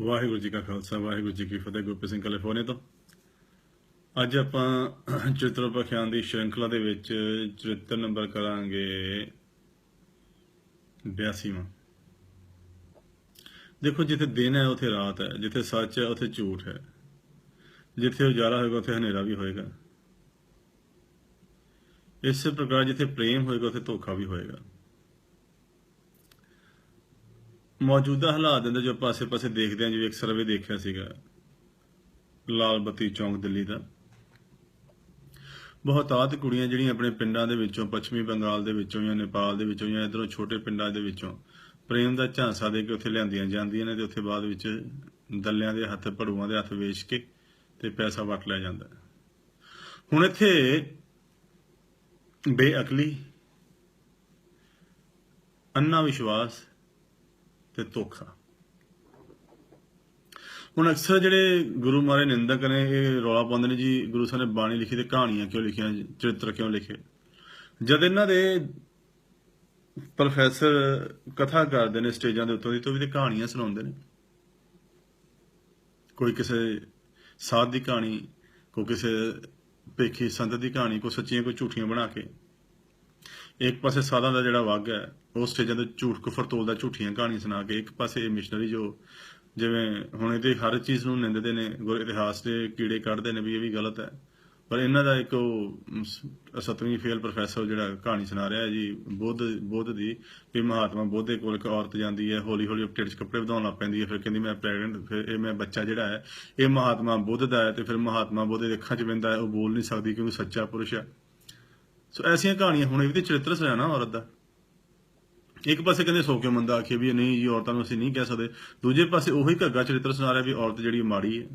ਵਾਹਿਗੁਰੂ ਜੀ ਕਾ ਖਾਲਸਾ, ਵਾਹਿਗੁਰੂ ਜੀ ਕੀ ਫਤਿਹ, ਗੁਰਪ੍ਰੀਤ ਸਿੰਘ ਕੈਲੀਫੋਰਨੀਆ ਤੋਂ। ਅੱਜ ਆਪਾਂ ਚਿੱਤਰ ਪਖਿਆਨ ਦੀ ਸ਼੍ਰृंखला ਦੇ ਵਿੱਚ ਚਰਿੱਤਰ ਨੰਬਰ ਕਰਾਂਗੇ 82ਵਾਂ ਦੇਖੋ, ਜਿੱਥੇ ਦਿਨ ਹੈ, ਉੱਥੇ ਰਾਤ ਹੈ, ਜਿੱਥੇ ਸੱਚ ਹੈ, ਉੱਥੇ ਝੂਠ ਹੈ। ਜਿੱਥੇ ਉਜਾਲਾ ਹੋਏਗਾ, ਉੱਥੇ ਹਨੇਰਾ ਵੀ ਹੋਏਗਾ। ਇਸੇ ਪ੍ਰਕਾਰ ਜਿੱਥੇ ਪ੍ਰੇਮ ਹੋਏਗਾ, ਉੱਥੇ ਧੋਖਾ ਵੀ ਹੋਏਗਾ। ਮੌਜੂਦਾ ਹਾਲਾਤ ਦੇ ਜੋ ਆਪਾਂ ਆਸੇ-ਪਾਸੇ ਦੇਖਦੇ ਹਾਂ, ਜਿਵੇਂ ਇੱਕ ਸਰਵੇ ਦੇਖਿਆ ਸੀਗਾ, ਲਾਲ ਬੱਤੀ ਚੌਂਕ ਦਿੱਲੀ ਦਾ। ਬਹੁਤਾਤ ਕੁੜੀਆਂ ਜਿਹੜੀਆਂ ਆਪਣੇ ਪਿੰਡਾਂ ਦੇ ਵਿੱਚੋਂ, ਪੱਛਮੀ ਬੰਗਾਲ ਦੇ ਵਿੱਚੋਂ ਜਾਂ ਨੇਪਾਲ ਦੇ ਵਿੱਚੋਂ ਜਾਂ ਇਧਰੋਂ ਛੋਟੇ ਪਿੰਡਾਂ ਦੇ ਵਿੱਚੋਂ ਪ੍ਰੇਮ ਦਾ ਝਾਂਸਾ ਦੇ ਕੇ ਉੱਥੇ ਲਿਆਂਦੀਆਂ ਜਾਂਦੀਆਂ ਨੇ ਤੇ ਉੱਥੇ ਬਾਅਦ ਵਿੱਚ ਦੱਲਿਆਂ ਦੇ ਹੱਥ, ਭੜੂਆਂ ਦੇ ਹੱਥ ਵੇਚ ਕੇ ਤੇ ਪੈਸਾ ਵਟ ਲਿਆ ਜਾਂਦਾ। ਹੁਣ ਇੱਥੇ ਬੇਅਕਲੀ ਅੰਨਾ ਵਿਸ਼ਵਾਸ ਤੇ ਧੋਖਾ। ਹੁਣ ਅਕਸਰ ਜਿਹੜੇ ਗੁਰੂ ਮਾਰੇ ਨਿੰਦਕ ਨੇ, ਇਹ ਰੌਲਾ ਪਾਉਂਦੇ ਨੇ ਜੀ, ਗੁਰੂ ਸਾਹਿਬ ਨੇ ਬਾਣੀ ਲਿਖੀ ਤੇ ਕਹਾਣੀਆਂ ਕਿਉਂ ਲਿਖੀਆਂ, ਚਰਿੱਤਰ ਕਿਉਂ ਲਿਖੇ? ਜਦ ਇਹਨਾਂ ਦੇ ਪ੍ਰੋਫੈਸਰ ਕਥਾ ਕਰਦੇ ਨੇ ਸਟੇਜਾਂ ਦੇ ਉੱਤੋਂ ਦੀ, ਤੋਂ ਵੀ ਤੇ ਕਹਾਣੀਆਂ ਸੁਣਾਉਂਦੇ ਨੇ। ਕੋਈ ਕਿਸੇ ਸਾਧ ਦੀ ਕਹਾਣੀ, ਕੋਈ ਕਿਸੇ ਭੇਖੀ ਸੰਤ ਦੀ ਕਹਾਣੀ, ਕੋਈ ਸੱਚੀਆਂ, ਕੋਈ ਝੂਠੀਆਂ ਬਣਾ ਕੇ। ਇੱਕ ਪਾਸੇ ਸਾਧਾਂ ਦਾ ਜਿਹੜਾ ਵਗ ਹੈ ਉਹ ਸਟੇਜਾਂ ਤੇ ਝੂਠ ਕੁਫਰ ਤੋਲਦਾ ਝੂਠੀਆਂ ਕਹਾਣੀਆਂ ਸੁਣਾ ਕੇ ਇੱਕ ਪਾਸੇ ਇਹ ਮਿਸ਼ਨਰੀ ਜੋ ਜਿਵੇਂ ਹੁਣ ਇਹਦੇ ਹਰ ਚੀਜ਼ ਨੂੰ ਨਿੰਦਦੇ ਨੇ ਗੁਰ ਇਤਿਹਾਸ ਦੇ ਕੀੜੇ ਕੱਢਦੇ ਨੇ ਵੀ ਇਹ ਵੀ ਗਲਤ ਹੈ। ਪਰ ਇਹਨਾਂ ਦਾ ਇੱਕ ਉਹ ਅਮ, ਸੱਤਵੀਂ ਫੇਲ ਪ੍ਰੋਫੈਸਰ ਜਿਹੜਾ ਕਹਾਣੀ ਸੁਣਾ ਰਿਹਾ ਹੈ ਜੀ ਬੁੱਧ ਬੁੱਧ ਦੀ ਵੀ ਮਹਾਤਮਾ ਬੁੱਧੇ ਕੋਲ ਇੱਕ ਔਰਤ ਜਾਂਦੀ ਹੈ ਹੌਲੀ ਹੌਲੀ ਪੇਟ 'ਚ ਕੱਪੜੇ ਵਧਾਉਣ ਲੱਗ ਪੈਂਦੀ ਹੈ ਫਿਰ ਕਹਿੰਦੀ ਮੈਂ ਪ੍ਰੈਗਨੈਂਟ ਫਿਰ ਇਹ ਮੈਂ ਬੱਚਾ ਜਿਹੜਾ ਹੈ ਇਹ ਮਹਾਤਮਾ ਬੁੱਧ ਦਾ ਹੈ ਤੇ ਫਿਰ ਮਹਾਤਮਾ ਬੁੱਧ ਦੇ ਅੱਖਾਂ 'ਚ ਪੈਂਦਾ ਹੈ ਉਹ ਬੋਲ ਨਹੀਂ ਸਕਦੀ ਕਿਉਂਕਿ ਸੱਚਾ ਪੁਰਸ਼ ਹੈ। ਸੋ ਐਸੀਆਂ ਕਹਾਣੀਆਂ ਹੁਣ ਇਹ ਵੀ ਤੇ ਚਰਿੱਤਰ ਸਜਾਣਾ ਔਰਤ ਦਾ। ਇੱਕ ਪਾਸੇ ਕਹਿੰਦੇ ਸੋ ਕੇ ਮੰਦਾ ਆਖੇ ਵੀ ਨਹੀਂ ਜੀ, ਔਰਤਾਂ ਨੂੰ ਅਸੀਂ ਨਹੀਂ ਕਹਿ ਸਕਦੇ। ਦੂਜੇ ਪਾਸੇ ਉਹੀ ਘੱਗਾ ਚਰਿੱਤਰ ਸੁਣਾ ਰਿਹਾ ਵੀ ਔਰਤ ਜਿਹੜੀ ਮਾੜੀ ਹੈ।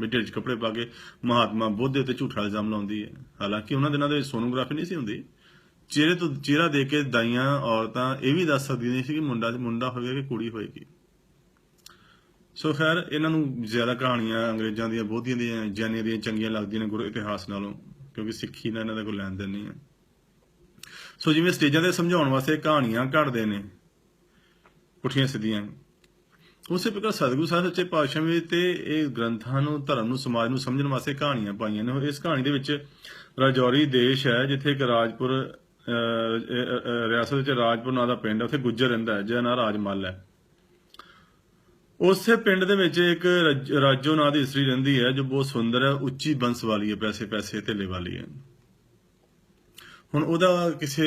ਵੀ ਢਿੱਡ 'ਚ ਕੱਪੜੇ ਪਾ ਕੇ ਮਹਾਤਮਾ ਬੁੱਧ ਦੇ ਉੱਤੇ ਝੂਠਾ ਇਲਜ਼ਾਮ ਲਾਉਂਦੀ ਹੈ। ਹਾਲਾਂਕਿ ਉਹਨਾਂ ਦਿਨਾਂ ਦੇ ਵਿੱਚ ਸੋਨੋਗ੍ਰਾਫੀ ਨਹੀਂ ਸੀ ਹੁੰਦੀ। ਚਿਹਰੇ ਤੋਂ ਚਿਹਰਾ ਦੇਖ ਕੇ ਦਾਈਆਂ ਔਰਤਾਂ ਇਹ ਵੀ ਦੱਸ ਸਕਦੀਆਂ ਨਹੀਂ ਸੀ ਕਿ ਮੁੰਡਾ ਮੁੰਡਾ ਹੋਵੇਗਾ ਕਿ ਕੁੜੀ ਹੋਏਗੀ। ਸੋ ਖੈਰ, ਇਹਨਾਂ ਨੂੰ ਜ਼ਿਆਦਾ ਕਹਾਣੀਆਂ ਅੰਗਰੇਜ਼ਾਂ ਦੀਆਂ, ਬੋਧੀਆਂ ਦੀਆਂ, ਜੈਨੀਆਂ ਦੀਆਂ ਚੰਗੀਆਂ ਲੱਗਦੀਆਂ ਨੇ ਗੁਰੂ ਇਤਿਹਾਸ ਨਾਲੋਂ, ਕਿਉਂਕਿ ਸਿੱਖੀ ਨਾਲ ਇਹਨਾਂ ਦਾ ਕੋਈ ਲੈਣ ਦੇਣ ਨਹੀਂ ਹੈ। ਸੋ ਜਿਵੇਂ ਸਟੇਜਾਂ ਤੇ ਸਮਝਾਉਣ ਵਾਸਤੇ ਕਹਾਣੀਆਂ ਘੜਦੇ ਨੇ ਪੁੱਠੀਆਂ ਸਿੱਧੀਆਂ। ਉਸੇ ਪ੍ਰਕਾਰ ਸਤਿਗੁਰੂ ਸਾਹਿਬ ਸੱਚੇ ਪਾਤਸ਼ਾਹ ਵੀ ਤੇ ਇਹ ਗ੍ਰੰਥਾਂ ਨੂੰ ਧਰਮ ਨੂੰ ਸਮਾਜ ਨੂੰ ਸਮਝਣ ਵਾਸਤੇ ਕਹਾਣੀਆਂ ਪਾਈਆਂ ਨੇ। ਇਸ ਕਹਾਣੀ ਦੇ ਵਿੱਚ ਰਾਜੌਰੀ ਦੇਸ਼ ਹੈ ਜਿੱਥੇ ਇੱਕ ਰਾਜਪੁਰ ਅਹ, ਰਿਆਸਤ ਵਿੱਚ ਰਾਜਪੁਰ ਨਾਂ ਦਾ ਪਿੰਡ ਹੈ ਉੱਥੇ ਗੁੱਜਰ ਰਹਿੰਦਾ ਹੈ ਜਿਹਦਾ ਨਾਂ ਰਾਜਮਲ ਹੈ। ਉਸੇ ਪਿੰਡ ਦੇ ਵਿੱਚ ਇੱਕ ਰਾਜੋ ਨਾਂ ਦੀ ਇਸਤਰੀ ਰਹਿੰਦੀ ਹੈ ਜੋ ਬਹੁਤ ਸੁੰਦਰ ਹੈ ਉੱਚੀ ਬੰਸ ਵਾਲੀ ਹੈ ਪੈਸੇ ਪੈਸੇ ਧੇਲੇ ਵਾਲੀ ਹੈ। ਹੁਣ ਉਹਦਾ ਕਿਸੇ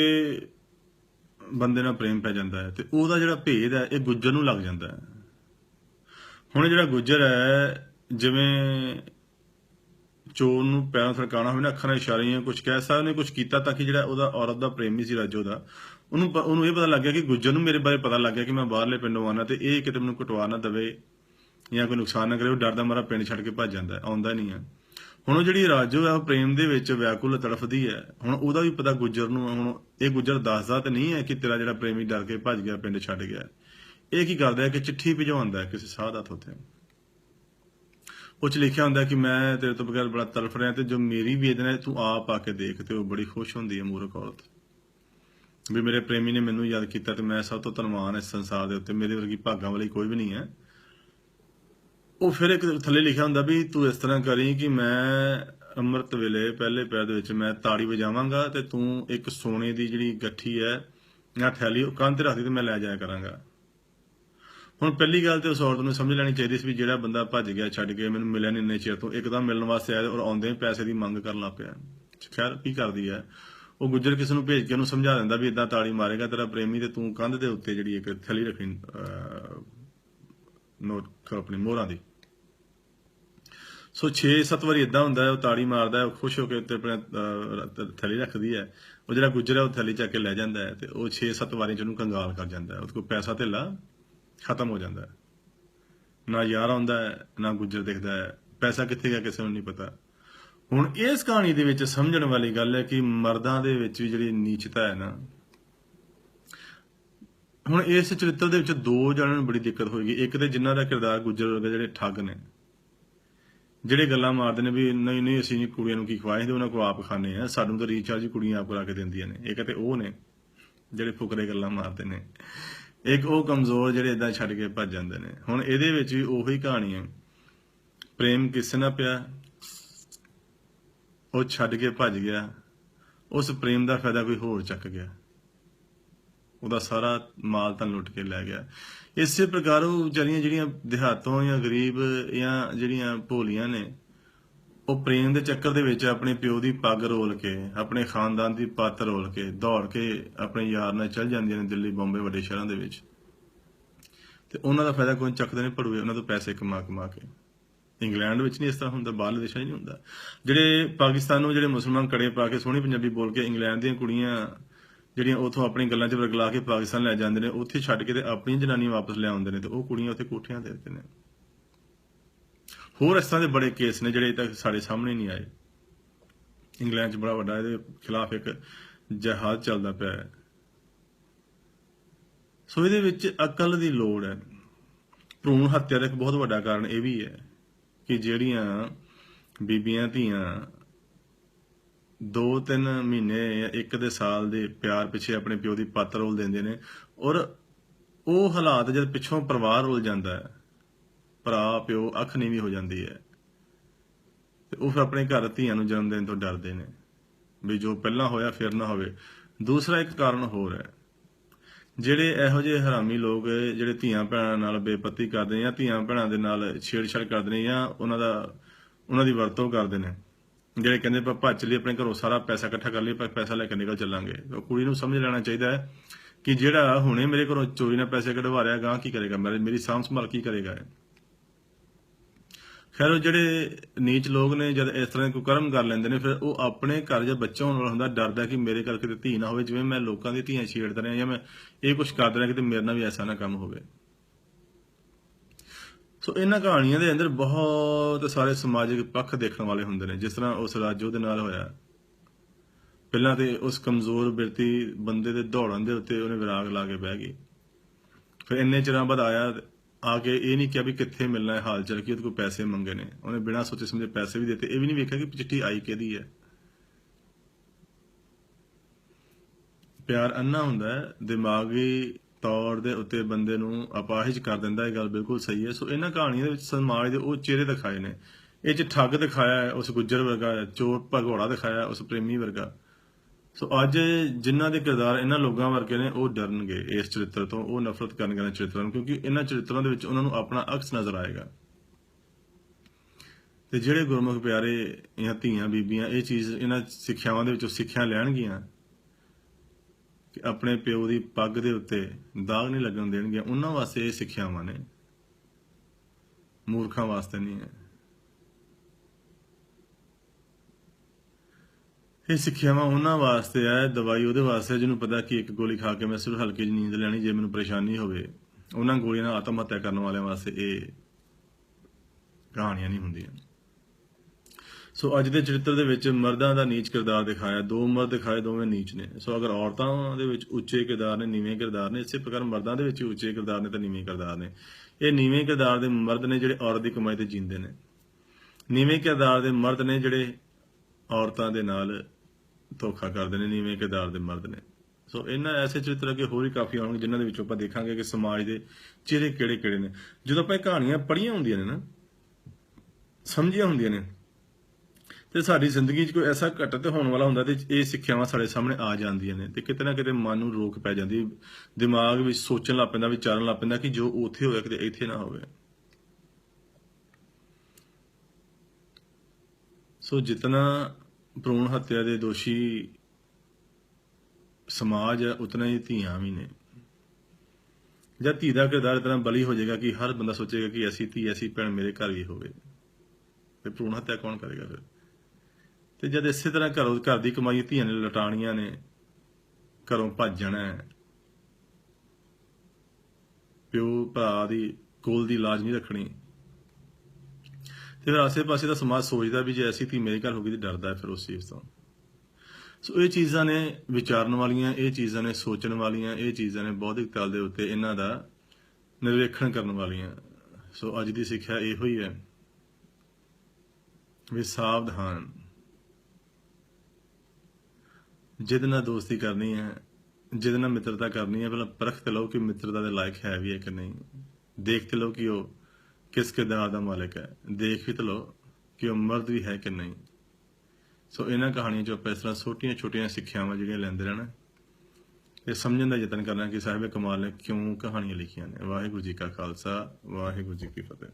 ਬੰਦੇ ਨਾਲ ਪ੍ਰੇਮ ਪੈ ਜਾਂਦਾ ਹੈ ਤੇ ਉਹਦਾ ਜਿਹੜਾ ਭੇਦ ਹੈ, ਇਹ ਗੁੱਜਰ ਨੂੰ ਲੱਗ ਜਾਂਦਾ ਹੈ। ਹੁਣ ਜਿਹੜਾ ਗੁੱਜਰ ਹੈ, ਜਿਵੇਂ ਚੋਰ ਨੂੰ ਪੈਰਾਂ ਥੜਕਾਣਾ ਹੋਵੇ ਨਾ, ਅੱਖਾਂ ਨਾਲ ਇਸ਼ਾਰਿਆਂ ਕੁਝ ਕਹਿ ਸਕਦਾ ਉਹਨੇ ਕੁਝ ਕੀਤਾ ਤਾਂ ਕਿ ਜਿਹੜਾ ਉਹਦਾ ਔਰਤ ਦਾ ਪ੍ਰੇਮੀ ਸੀ ਰਾਜੋ ਦਾ ਉਹਨੂੰ ਉਹਨੂੰ ਇਹ ਪਤਾ ਲੱਗ ਗਿਆ ਕਿ ਗੁੱਜਰ ਨੂੰ ਮੇਰੇ ਬਾਰੇ ਪਤਾ ਲੱਗ ਗਿਆ ਕਿ ਮੈਂ ਬਾਹਰਲੇ ਪਿੰਡੋਂ ਆਣਾ ਤੇ ਇਹ ਕਿਤੇ ਮੈਨੂੰ ਕਟਵਾ ਨਾ ਦਵੇ ਜਾਂ ਕੋਈ ਨੁਕਸਾਨ ਨਾ ਕਰੇ, ਉਹ ਡਰਦਾ ਮਾਰਾ ਪਿੰਡ ਛੱਡ ਕੇ ਭੱਜ ਜਾਂਦਾ ਆਉਂਦਾ ਨਹੀਂ ਹੈ। ਹੁਣ ਉਹ ਜਿਹੜੀ ਰਾਜੋ ਹੈ ਉਹ ਪ੍ਰੇਮ ਦੇ ਵਿੱਚ ਵਿਆਕੁਲ ਤੜਫਦੀ ਹੈ। ਹੁਣ ਉਹਦਾ ਵੀ ਪਤਾ ਗੁੱਜਰ ਨੂੰ, ਹੁਣ ਇਹ ਗੁੱਜਰ ਦੱਸਦਾ ਤੇ ਨਹੀਂ ਹੈ ਕਿ ਤੇਰਾ ਜਿਹੜਾ ਪ੍ਰੇਮੀ ਡਰ ਕੇ ਭੱਜ ਗਿਆ, ਪਿੰਡ ਛੱਡ ਗਿਆ। ਇਹ ਕੀ ਕਰਦਾ ਹੈ ਕਿ ਚਿੱਠੀ ਭਿਜਵਾਉਂਦਾ ਹੈ ਕਿਸੇ ਸਾਧ ਹੱਥ ਉੱਤੇ। ਉਹ ਚ ਲਿਖਿਆ ਹੁੰਦਾ ਕਿ ਮੈਂ ਤੇਰੇ ਤੋਂ ਬਗੈਰ ਬੜਾ ਤੜਫ ਰਿਹਾ ਤੇ ਜੋ ਮੇਰੀ ਵੇਦਨਾ ਹੈ ਤੂੰ ਆਪ ਆ ਕੇ ਦੇਖ ਤੇ ਉਹ ਬੜੀ ਖੁਸ਼ ਹੁੰਦੀ ਹੈ ਮੂਰਖ ਔਰਤ। ਵੀ ਮੇਰੇ ਪ੍ਰੇਮੀ ਨੇ ਮੈਨੂੰ ਯਾਦ ਕੀਤਾ ਤੇ ਮੈਂ ਸਭ ਤੋਂ ਧੰਨਵਾਨ ਇਸ ਸੰਸਾਰ ਦੇ ਉੱਤੇ, ਮੇਰੇ ਵਰਗੀ ਭਾਗਾਂ ਵਾਲੀ ਕੋਈ ਵੀ ਨਹੀਂ ਹੈ। ਉਹ ਫਿਰ ਇੱਕ ਥੱਲੇ ਲਿਖਿਆ ਹੁੰਦਾ ਵੀ ਤੂੰ ਇਸ ਤਰ੍ਹਾਂ ਕਰੀ ਕਿ ਮੈਂ ਅੰਮ੍ਰਿਤ ਵੇਲੇ ਪਹਿਲੇ ਪੈਰ ਦੇ ਵਿੱਚ ਮੈਂ ਤਾੜੀ ਵਜਾਵਾਂਗਾ ਤੇ ਤੂੰ ਇੱਕ ਸੋਨੇ ਦੀ ਜਿਹੜੀ ਗੱਠੀ ਹੈ ਜਾਂ ਥੈਲੀ ਉਹ ਕੰਨ ਤੇ ਰੱਖਦੀ ਤੇ ਮੈਂ ਲੈ ਜਾਇਆ ਕਰਾਂਗਾ। ਹੁਣ ਪਹਿਲੀ ਗੱਲ ਤੇ ਉਸ ਔਰਤ ਨੂੰ ਸਮਝ ਲੈਣੀ ਚਾਹੀਦੀ ਸੀ ਵੀ ਜਿਹੜਾ ਬੰਦਾ ਭੱਜ ਗਿਆ ਛੱਡ ਕੇ ਮੈਨੂੰ ਮਿਲਿਆ ਨਹੀਂ ਇੰਨੇ ਚਿਰ ਤੋਂ ਇੱਕਦਮ ਮਿਲਣ ਵਾਸਤੇ ਆਇਆ ਔਰ ਆਉਂਦੇ ਪੈਸੇ ਦੀ ਮੰਗ ਕਰਨ ਲੱਗ ਪਿਆ। ਖੈਰ ਕੀ ਕਰਦੀ ਹੈ? ਉਹ ਗੁੱਜਰ ਕਿਸ ਨੂੰ ਭੇਜ ਕੇ ਉਹਨੂੰ ਸਮਝਾ ਦਿੰਦਾ ਵੀ ਇਦਾਂ ਤਾੜੀ ਮਾਰੇਗਾ ਤੇਰਾ ਪ੍ਰੇਮੀ ਤੇ ਤੂੰ ਕੰਧ ਦੇ ਉੱਤੇ ਜਿਹੜੀ ਇੱਕ ਥੈਲੀ ਰੱਖੀ ਅਹ, ਨੋਟ ਕਰ ਆਪਣੀ ਮੋਹਰਾਂ ਦੀ। ਸੋ 6-7 ਵਾਰੀ ਇਦਾਂ ਹੁੰਦਾ ਹੈ ਉਹ ਤਾੜੀ ਮਾਰਦਾ ਹੈ ਉਹ ਖੁਸ਼ ਹੋ ਕੇ ਉੱਤੇ ਆਪਣੇ ਅਹ, ਥੈਲੀ ਰੱਖਦੀ ਹੈ। ਉਹ ਜਿਹੜਾ ਗੁੱਜਰ ਹੈ ਉਹ ਥੱਲੇ ਚੱਕ ਕੇ ਲੈ ਜਾਂਦਾ ਹੈ ਤੇ ਉਹ 6-7 ਵਾਰੀ ਚ ਉਹਨੂੰ ਕੰਗਾਲ ਕਰ ਜਾਂਦਾ ਹੈ। ਉਹਦੇ ਕੋਲ ਪੈਸਾ ਧੇਲਾ ਖਤਮ ਹੋ ਜਾਂਦਾ ਹੈ। ਨਾ ਯਾਰ ਆਉਂਦਾ ਹੈ ਨਾ ਗੁੱਜਰ ਦਿਖਦਾ ਹੈ। ਪੈਸਾ ਕਿੱਥੇ ਗਿਆ ਕਿਸੇ ਨੂੰ ਨਹੀਂ ਪਤਾ। ਹੁਣ ਇਸ ਕਹਾਣੀ ਦੇ ਵਿੱਚ ਸਮਝਣ ਵਾਲੀ ਗੱਲ ਹੈ ਕਿ ਮਰਦਾਂ ਦੇ ਵਿੱਚ ਵੀ ਜਿਹੜੀ ਨੀਚਤਾ ਹੈ ਨਾ ਹੁਣ ਇਸ ਚਰਿੱਤਰ ਦੇ ਵਿੱਚ ਦੋ ਜਣਾਂ ਨੂੰ ਬੜੀ ਦਿੱਕਤ ਹੋਏਗੀ। ਇੱਕ ਤੇ ਜਿਨ੍ਹਾਂ ਦਾ ਕਿਰਦਾਰ ਗੁੱਜਰ ਵਰਗੇ ਜਿਹੜੇ ਠੱਗ ਨੇ ਜਿਹੜੇ ਗੱਲਾਂ ਮਾਰਦੇ ਨੇ ਵੀ ਨਹੀਂ ਨਹੀਂ ਅਸੀਂ ਨਹੀਂ ਕੁੜੀਆਂ ਨੂੰ ਕੀ ਖਵਾਏ ਤੇ ਉਹਨਾਂ ਕੋ ਆਪ ਖਾਣੇ ਆ ਸਾਨੂੰ ਤਾਂ ਰੀਚਾਰਜ ਕੁੜੀਆਂ ਆਪ ਕਰਾ ਕੇ ਦਿੰਦੀਆਂ ਨੇ। ਇੱਕ ਤੇ ਉਹ ਨੇ ਜਿਹੜੇ ਫੁਕਰੇ ਗੱਲਾਂ ਮਾਰਦੇ ਨੇ। ਇੱਕ ਉਹ ਕਮਜ਼ੋਰ ਜਿਹੜੇ ਇਦਾਂ ਛੱਡ ਕੇ ਭੱਜ ਜਾਂਦੇ ਨੇ। ਹੁਣ ਇਹਦੇ ਵਿੱਚ ਵੀ ਉਹੀ ਕਹਾਣੀ ਹੈ ਪ੍ਰੇਮ ਕਿਸੇ ਨਾਲ ਪਿਆ? ਉਹ ਛੱਡ ਕੇ ਭੱਜ ਗਿਆ। ਉਸ ਪ੍ਰੇਮ ਦਾ ਫਾਇਦਾ ਕੋਈ ਹੋਰ ਚੱਕ ਗਿਆ। ਉਹਦਾ ਸਾਰਾ ਮਾਲ ਤਾਂ ਲੁੱਟ ਕੇ ਲੈ ਗਿਆ। ਇਸੇ ਪ੍ਰਕਾਰ ਉਹ ਵਿਚਾਰੀਆਂ ਜਿਹੜੀਆਂ ਦਿਹਾਤੋਂ ਜਾਂ ਗਰੀਬ ਜਾਂ ਜਿਹੜੀਆਂ ਭੋਲੀਆਂ ਨੇ, ਉਹ ਪ੍ਰੇਮ ਦੇ ਚੱਕਰ ਦੇ ਵਿੱਚ ਆਪਣੇ ਪਿਓ ਦੀ ਪੱਗ ਰੋਲ ਕੇ, ਆਪਣੇ ਖਾਨਦਾਨ ਦੀ ਪੱਤ ਰੋਲ ਕੇ ਦੌੜ ਕੇ ਆਪਣੇ ਯਾਰ ਨਾਲ ਚੱਲ ਜਾਂਦੀਆਂ ਨੇ ਦਿੱਲੀ, ਬੰਬੇ ਵੱਡੇ ਸ਼ਹਿਰਾਂ ਦੇ ਵਿੱਚ। ਤੇ ਉਹਨਾਂ ਦਾ ਫਾਇਦਾ ਕੋਈ ਚੱਕਦੇ ਨੇ? ਭੜੂਏ, ਉਹਨਾਂ ਤੋਂ ਪੈਸੇ ਕਮਾ ਕਮਾ ਕੇ। ਇੰਗਲੈਂਡ ਵਿੱਚ ਨਹੀਂ ਇਸ ਤਰ੍ਹਾਂ ਹੁੰਦਾ, ਬਾਹਰਲੇ ਦੇਸ਼ਾਂ 'ਚ ਨਹੀਂ ਹੁੰਦਾ। ਜਿਹੜੇ ਪਾਕਿਸਤਾਨ ਨੂੰ ਜਿਹੜੇ ਮੁਸਲਮਾਨ ਕੜੇ ਪਾ ਕੇ ਸੋਹਣੀ ਪੰਜਾਬੀ ਬੋਲ ਕੇ ਇੰਗਲੈਂਡ ਦੀਆਂ ਕੁੜੀਆਂ ਜਿਹੜੀਆਂ ਉਥੋਂ ਆਪਣੀ ਗੱਲਾਂ 'ਚ ਵਰਗਲਾ ਕੇ ਪਾਕਿਸਤਾਨ ਲੈ ਜਾਂਦੇ ਨੇ, ਉੱਥੇ ਛੱਡ ਕੇ ਤੇ ਆਪਣੀਆਂ ਜਨਾਨੀਆਂ ਵਾਪਸ ਲੈ ਆਉਂਦੇ ਨੇ ਤੇ ਉਹ ਕੁੜੀਆਂ ਉੱਥੇ ਕੋਠੀਆਂ ਦੇ ਦਿੰਦੇ ਨੇ। ਹੋਰ ਇਸ ਤਰ੍ਹਾਂ ਦੇ ਬੜੇ ਕੇਸ ਨੇ ਜਿਹੜੇ ਤੱਕ ਸਾਡੇ ਸਾਹਮਣੇ ਨਹੀਂ ਆਏ। ਇੰਗਲੈਂਡ 'ਚ ਬੜਾ ਵੱਡਾ ਇਹਦੇ ਖਿਲਾਫ ਇੱਕ ਜਹਾਜ਼ ਚੱਲਦਾ ਪਿਆ ਹੈ। ਸੋ ਇਹਦੇ ਵਿੱਚ ਅਕਲ ਦੀ ਲੋੜ ਹੈ। ਭਰੂਣ ਹੱਤਿਆ ਦਾ ਇੱਕ ਬਹੁਤ ਵੱਡਾ ਕਾਰਨ ਇਹ ਵੀ ਹੈ ਕਿ ਜਿਹੜੀਆਂ ਬੀਬੀਆਂ, ਧੀਆਂ ਦੋ ਤਿੰਨ ਮਹੀਨੇ ਜਾਂ ਇੱਕ ਦੇ ਸਾਲ ਦੇ ਪਿਆਰ ਪਿੱਛੇ ਆਪਣੇ ਪਿਓ ਦੀ ਪੱਤ ਰੋਲ ਦਿੰਦੇ ਨੇ ਔਰ ਉਹ ਹਾਲਾਤ ਜਦ ਪਿੱਛੋਂ ਪਰਿਵਾਰ ਰੁਲ ਜਾਂਦਾ ਹੈ, ਭਰਾ, ਪਿਓ, ਅੱਖ ਨੀਵੀਂ ਹੋ ਜਾਂਦੀ ਹੈ ਤੇ ਉਹ ਫਿਰ ਆਪਣੇ ਘਰ ਧੀਆਂ ਨੂੰ ਜਨਮ ਦੇਣ ਤੋਂ ਡਰਦੇ ਨੇ ਵੀ ਜੋ ਪਹਿਲਾਂ ਹੋਇਆ ਫਿਰ ਨਾ ਹੋਵੇ। ਦੂਸਰਾ ਇੱਕ ਕਾਰਨ ਹੋਰ ਹੈ, ਜਿਹੜੇ ਇਹੋ ਜਿਹੇ ਹਰਾਮੀ ਲੋਕ ਜਿਹੜੇ ਧੀਆਂ ਭੈਣਾਂ ਨਾਲ ਬੇਪਤੀ ਕਰਦੇ ਜਾਂ ਧੀਆਂ ਭੈਣਾਂ ਦੇ ਨਾਲ ਛੇੜਛਾੜ ਕਰਦੇ ਨੇ ਜਾਂ ਉਹਨਾਂ ਦਾ, ਉਹਨਾਂ ਦੀ ਵਰਤੋਂ ਕਰਦੇ ਨੇ ਜਿਹੜੇ ਕਹਿੰਦੇ ਆਪਾਂ ਭੱਜ ਲਈ, ਆਪਣੇ ਘਰੋਂ ਸਾਰਾ ਪੈਸਾ ਇਕੱਠਾ ਕਰ ਲਈ ਪਰ ਪੈਸਾ ਲੈ ਕੇ ਨਿਕਲ ਚੱਲਾਂਗੇ। ਉਹ ਕੁੜੀ ਨੂੰ ਸਮਝ ਲੈਣਾ ਚਾਹੀਦਾ ਹੈ ਕਿ ਜਿਹੜਾ ਹੁਣੇ ਮੇਰੇ ਘਰੋਂ ਚੋਰੀ ਨਾਲ ਪੈਸੇ ਕਢਵਾ ਰਿਹਾ ਗਾਂ ਕੀ ਕਰੇਗਾ? ਮੇਰੀ ਸਾਂਭ ਸੰਭਾਲ ਕੀ ਕਰੇਗਾ ਖੈਰ, ਉਹ ਜਿਹੜੇ ਨੀਚ ਲੋਕ ਨੇ, ਜਦ ਇਸ ਤਰ੍ਹਾਂ ਦੇ ਕੋਈ ਕਰਮ ਕਰ ਲੈਂਦੇ ਨੇ, ਫਿਰ ਉਹ ਆਪਣੇ ਘਰ ਜਾਂ ਬੱਚਾ ਹੋਣ ਵਾਲਾ ਹੁੰਦਾ, ਡਰਦਾ ਕਿ ਮੇਰੇ ਕਰਕੇ ਤੇ ਧੀ ਨਾ ਹੋਵੇ, ਜਿਵੇਂ ਮੈਂ ਲੋਕਾਂ ਦੀ ਧੀਆਂ ਛੇੜਦਾ ਰਿਹਾ ਜਾਂ ਮੈਂ ਇਹ ਕੁਝ ਕਰਦਾ ਰਿਹਾ ਕਿਤੇ ਮੇਰੇ ਨਾਲ ਵੀ ਐਸਾ ਨਾ ਕੰਮ ਹੋਵੇ। ਸੋ ਇਹਨਾਂ ਕਹਾਣੀਆਂ ਦੇ ਅੰਦਰ ਬਹੁਤ ਸਾਰੇ ਸਮਾਜਿਕ ਪੱਖ ਦੇਖਣ ਵਾਲੇ ਹੁੰਦੇ ਨੇ, ਜਿਸ ਤਰ੍ਹਾਂ ਉਸ ਰਾਜੋ ਦੇ ਨਾਲ ਹੋਇਆ। ਪਹਿਲਾਂ ਤੇ ਉਸ ਕਮਜ਼ੋਰ ਬਿਰਤੀ ਬੰਦੇ ਦੇ ਦੌੜਨ ਦੇ ਉੱਤੇ ਉਹਨੇ ਵਿਰਾਗ ਲਾ ਕੇ ਬਹਿ ਗਈ। ਫਿਰ ਇੰਨੇ ਚਿਰਾਂ ਬਾਅਦ ਆਇਆ, ਆ ਕੇ ਇਹ ਨਹੀਂ ਕਿਹਾ ਵੀ ਕਿੱਥੇ ਮਿਲਣਾ ਹੈ ਹਾਲ ਚਾਲ, ਕੀ ਉਹਦੇ ਕੋਲ ਪੈਸੇ ਮੰਗੇ ਨੇ। ਉਹਨੇ ਬਿਨਾਂ ਸੋਚੇ ਸਮਝੇ ਪੈਸੇ ਵੀ ਦਿੱਤੇ, ਇਹ ਵੀ ਨਹੀਂ ਵੇਖਿਆ ਕਿ ਚਿੱਠੀ ਆਈ ਕਿਹਦੀ ਹੈ। ਪਿਆਰ ਅੰਨਾ ਹੁੰਦਾ ਹੈ, ਦਿਮਾਗੀ ਤੌਰ ਦੇ ਉੱਤੇ ਬੰਦੇ ਨੂੰ ਅਪਾਹਿਜ ਕਰ ਦਿੰਦਾ ਇਹ ਗੱਲ ਬਿਲਕੁਲ ਸਹੀ ਹੈ। ਸੋ ਇਹਨਾਂ ਕਹਾਣੀਆਂ ਦੇ ਵਿੱਚ ਸਮਾਜ ਦੇ ਉਹ ਚਿਹਰੇ ਦਿਖਾਏ ਨੇ। ਇਹ ਚ ਠੱਗ ਦਿਖਾਇਆ ਹੈ, ਉਸ ਗੁੱਜਰ ਵਰਗਾ, ਚੋਰ ਭਗੌੜਾ ਦਿਖਾਇਆ, ਉਸ ਪ੍ਰੇਮੀ ਵਰਗਾ। ਸੋ ਅੱਜ ਜਿਨ੍ਹਾਂ ਦੇ ਕਿਰਦਾਰ ਇਹਨਾਂ ਲੋਕਾਂ ਵਰਗੇ ਨੇ, ਉਹ ਡਰਨਗੇ ਇਸ ਚਰਿੱਤਰ ਤੋਂ, ਉਹ ਨਫ਼ਰਤ ਕਰਨਗੇ ਇਹਨਾਂ ਚਰਿੱਤਰਾਂ ਨੂੰ, ਕਿਉਂਕਿ ਇਹਨਾਂ ਚਰਿੱਤਰਾਂ ਦੇ ਵਿੱਚ ਉਹਨਾਂ ਨੂੰ ਆਪਣਾ ਅਕਸ ਨਜ਼ਰ ਆਏਗਾ। ਤੇ ਜਿਹੜੇ ਗੁਰਮੁਖ ਪਿਆਰੇ ਜਾਂ ਧੀਆਂ ਬੀਬੀਆਂ, ਇਹ ਚੀਜ਼ ਇਹਨਾਂ ਸਿੱਖਿਆਵਾਂ ਦੇ ਵਿੱਚੋਂ ਸਿੱਖਿਆ ਲੈਣਗੀਆਂ ਕਿ ਆਪਣੇ ਪਿਓ ਦੀ ਪੱਗ ਦੇ ਉੱਤੇ ਦਾਗ ਨਹੀਂ ਲੱਗਣ ਦੇਣਗੀਆਂ ਉਹਨਾਂ ਵਾਸਤੇ ਇਹ ਸਿੱਖਿਆਵਾਂ ਨੇ। ਮੂਰਖਾਂ ਵਾਸਤੇ ਨਹੀਂ ਹੈ। ਇਹ ਸਿੱਖਿਆਵਾਂ ਉਹਨਾਂ ਵਾਸਤੇ ਹੈ, ਦਵਾਈ ਉਹਦੇ ਵਾਸਤੇ ਜਿਹਨੂੰ ਪਤਾ ਕਿ ਇੱਕ ਗੋਲੀ ਖਾ ਕੇ ਮੈਂ ਸਿਰਫ ਹਲਕੀ ਜਿਹੀ ਨੀਂਦ ਲੈਣੀ, ਜੇ ਮੈਨੂੰ ਪਰੇਸ਼ਾਨੀ ਹੋਵੇ। ਉਹਨਾਂ ਗੋਲੀਆਂ ਨਾਲ ਆਤਮ ਹੱਤਿਆ ਕਰਨ ਵਾਲਿਆਂ ਵਾਸਤੇ ਇਹ ਕਹਾਣੀਆਂ ਨਹੀਂ ਹੁੰਦੀਆਂ। ਸੋ ਅੱਜ ਦੇ ਚਰਿੱਤਰ ਦੇ ਵਿੱਚ ਮਰਦਾਂ ਦਾ ਨੀਚ ਕਿਰਦਾਰ ਦਿਖਾਇਆ। ਦੋ ਮਰਦ ਦਿਖਾਏ, ਦੋਵੇਂ ਨੀਚ ਨੇ। ਸੋ ਅਗਰ ਔਰਤਾਂ ਦੇ ਵਿੱਚ ਉੱਚੇ ਕਿਰਦਾਰ ਨੇ, ਨੀਵੇਂ ਕਿਰਦਾਰ ਨੇ, ਇਸੇ ਪ੍ਰਕਾਰ ਮਰਦਾਂ ਦੇ ਵਿੱਚ ਉੱਚੇ ਕਿਰਦਾਰ ਨੇ ਤੇ ਨੀਵੇਂ ਕਿਰਦਾਰ ਨੇ। ਇਹ ਨੀਵੇਂ ਕਿਰਦਾਰ ਦੇ ਮਰਦ ਨੇ ਜਿਹੜੇ ਔਰਤ ਦੀ ਕਮਾਈ ਤੇ ਜੀਂਦੇ ਨੇ। ਨੀਵੇਂ ਕਿਰਦਾਰ ਦੇ ਮਰਦ ਨੇ ਜਿਹੜੇ ਔਰਤਾਂ ਦੇ ਨਾਲ ਧੋਖਾ ਕਰਦੇ ਨੇ, ਨੀਵੇਂ ਕਿਰਦਾਰ ਦੇ ਮਰਦ ਨੇ। ਸੋ ਇਹਨਾਂ ਐਸੇ ਚਰਿੱਤਰ ਅੱਗੇ ਹੋਰ ਹੀ ਕਾਫੀ ਆਉਣਗੇ, ਜਿਨ੍ਹਾਂ ਦੇ ਵਿੱਚੋਂ ਆਪਾਂ ਦੇਖਾਂਗੇ ਕਿ ਸਮਾਜ ਦੇ ਚਿਹਰੇ ਕਿਹੜੇ ਕਿਹੜੇ ਨੇ। ਜਦੋਂ ਆਪਾਂ ਇਹ ਕਹਾਣੀਆਂ ਪੜ੍ਹੀਆਂ ਹੁੰਦੀਆਂ ਨੇ ਨਾ, ਸਮਝੀਆਂ ਹੁੰਦੀਆਂ ਨੇ ਤੇ ਸਾਡੀ ਜ਼ਿੰਦਗੀ 'ਚ ਕੋਈ ਐਸਾ ਘਟਤ ਹੋਣ ਵਾਲਾ ਹੁੰਦਾ ਤੇ ਇਹ ਸਿੱਖਿਆਵਾਂ ਸਾਡੇ ਸਾਹਮਣੇ ਆ ਜਾਂਦੀਆਂ ਨੇ ਤੇ ਕਿਤੇ ਨਾ ਕਿਤੇ ਮਨ ਨੂੰ ਰੋਕ ਪੈ ਜਾਂਦੀ ਦਿਮਾਗ ਵਿੱਚ ਸੋਚਣ ਲੱਗ ਪੈਂਦਾ, ਵਿਚਾਰਨ ਲੱਗ ਪੈਂਦਾ ਕਿ ਜੋ ਉੱਥੇ ਹੋਇਆ ਕਿਤੇ ਇੱਥੇ ਨਾ ਹੋਵੇ। ਸੋ ਜਿਤਨਾ ਭਰੂਣ ਹੱਤਿਆ ਦੇ ਦੋਸ਼ੀ ਸਮਾਜ ਹੈ ਉਤਨਾ ਹੀ ਧੀਆਂ ਵੀ ਨੇ। ਜਦ ਧੀ ਦਾ ਕਿਰਦਾਰ ਇਤਨਾ ਬਲੀ ਹੋ ਜਾਏਗਾ ਕਿ ਹਰ ਬੰਦਾ ਸੋਚੇਗਾ ਕਿ ਐਸੀ ਧੀ, ਐਸੀ ਭੈਣ ਮੇਰੇ ਘਰ ਵੀ ਹੋਵੇ। ਤੇ ਭਰੂਣ ਹੱਤਿਆ ਕੌਣ ਕਰੇਗਾ ਫਿਰ? ਤੇ ਜਦ ਇਸੇ ਤਰ੍ਹਾਂ ਘਰੋਂ, ਘਰ ਦੀ ਕਮਾਈ ਧੀਆਂ ਨੇ ਲਟਾਣੀਆਂ ਨੇ, ਘਰੋਂ ਭੱਜ ਜਾਣਾ ਹੈ। ਪਿਓ ਭਰਾ ਦੀ ਕੋਲ ਦੀ ਲਾਜ ਨਹੀਂ ਰੱਖਣੀ। ਤੇ ਫਿਰ ਆਸੇ-ਪਾਸੇ ਦਾ ਸਮਾਜ ਸੋਚਦਾ ਵੀ ਜੇ ਐਸੀ ਧੀ ਮੇਰੇ ਘਰ ਹੋਗੀ ਤੇ ਡਰਦਾ ਫਿਰ ਉਸ ਚੀਜ਼ ਤੋਂ। ਸੋ ਇਹ ਚੀਜ਼ਾਂ ਨੇ ਵਿਚਾਰਨ ਵਾਲੀਆਂ, ਇਹ ਚੀਜ਼ਾਂ ਨੇ ਸੋਚਣ ਵਾਲੀਆਂ, ਇਹ ਚੀਜ਼ਾਂ ਨੇ ਬੌਧਿਕ ਤਲ ਦੇ ਉੱਤੇ ਇਹਨਾਂ ਦਾ ਨਿਰੀਖਣ ਕਰਨ ਵਾਲੀਆਂ। ਸੋ ਅੱਜ ਦੀ ਸਿੱਖਿਆ ਇਹੋ ਹੀ ਹੈ। ਵੀ ਸਾਵਧਾਨ। ਜਿਹਦੇ ਨਾਲ ਦੋਸਤੀ ਕਰਨੀ ਹੈ ਜਿਹਦੇ ਨਾਲ ਮਿੱਤਰਤਾ ਕਰਨੀ ਹੈ, ਪਹਿਲਾਂ ਪਰਖ ਤੇ ਲਓ ਕਿ ਮਿੱਤਰਤਾ ਦੇ ਲਾਇਕ ਹੈ ਵੀ ਹੈ ਕਿ ਨਹੀਂ। ਦੇਖ ਤੇ ਲਓ ਕਿ ਉਹ ਕਿਸ ਕਿਰਦਾਰ ਦਾ ਮਾਲਕ ਹੈ। ਦੇਖ ਵੀ ਤੇ ਲਓ ਕਿ ਉਹ ਮਰਦ ਵੀ ਹੈ ਕਿ ਨਹੀਂ। ਸੋ ਇਹਨਾਂ ਕਹਾਣੀਆਂ ਚੋਂ ਆਪਾਂ ਇਸ ਤਰ੍ਹਾਂ ਛੋਟੀਆਂ ਛੋਟੀਆਂ ਸਿੱਖਿਆਵਾਂ ਜਿਹੜੀਆਂ ਲੈਂਦੇ ਰਹਿਣਾ, ਇਹ ਸਮਝਣ ਦਾ ਯਤਨ ਕਰਨਾ ਕਿ ਸਾਹਿਬ ਕਮਾਲ ਨੇ ਕਿਉਂ ਕਹਾਣੀਆਂ ਲਿਖੀਆਂ ਨੇ। ਵਾਹਿਗੁਰੂ ਜੀ ਕਾ ਖਾਲਸਾ, ਵਾਹਿਗੁਰੂ ਜੀ ਕੀ ਫਤਿਹ।